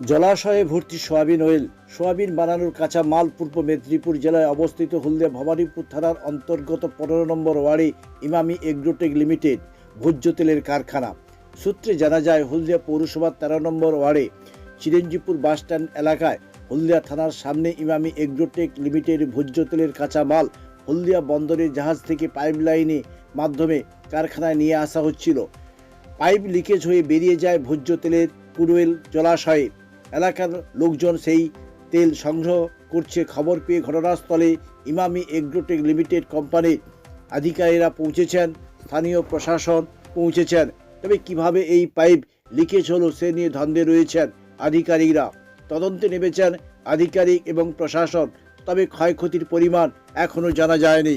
জলাশয়ে ভর্তি soybean oil, soybean বানানোর কাঁচা মাল পূর্ব মেদিনীপুর জেলায় অবস্থিত হলদিয়া ভবানীপুর থানার অন্তর্গত পনেরো নম্বর ওয়ার্ডে ইমামি এগ্রোটেক লিমিটেড, ভোজ্য তেলের কারখানা। সূত্রে জানা যায়, হলদিয়া পৌরসভার তেরো নম্বর ওয়ার্ডে চিরঞ্জিপুর বাসস্ট্যান্ড এলাকায় হলদিয়া থানার সামনে ইমামি এগ্রোটেক লিমিটেড ভোজ্য তেলের কাঁচা মাল হলদিয়া বন্দরের জাহাজ থেকে পাইপ লাইনে মাধ্যমে কারখানায় নিয়ে আসা হচ্ছিল। পাইপ লিকেজ হয়ে বেরিয়ে যায় ভোজ্য তেলের পুরোয়েল জলাশয়ে। এলাকার লোকজন সেই তেল সংগ্রহ করছে। খবর পেয়ে ঘটনাস্থলে ইমামি এগ্রোটেক লিমিটেড কোম্পানির আধিকারিকরা পৌঁছেছেন, স্থানীয় প্রশাসন পৌঁছেছেন। তবে কীভাবে এই পাইপ লিকেজ হলো সে নিয়ে ধন্দে রয়েছেন আধিকারিকরা। তদন্তে নেমেছেন আধিকারিক এবং প্রশাসন, তবে ক্ষয়ক্ষতির পরিমাণ এখনও জানা যায়নি।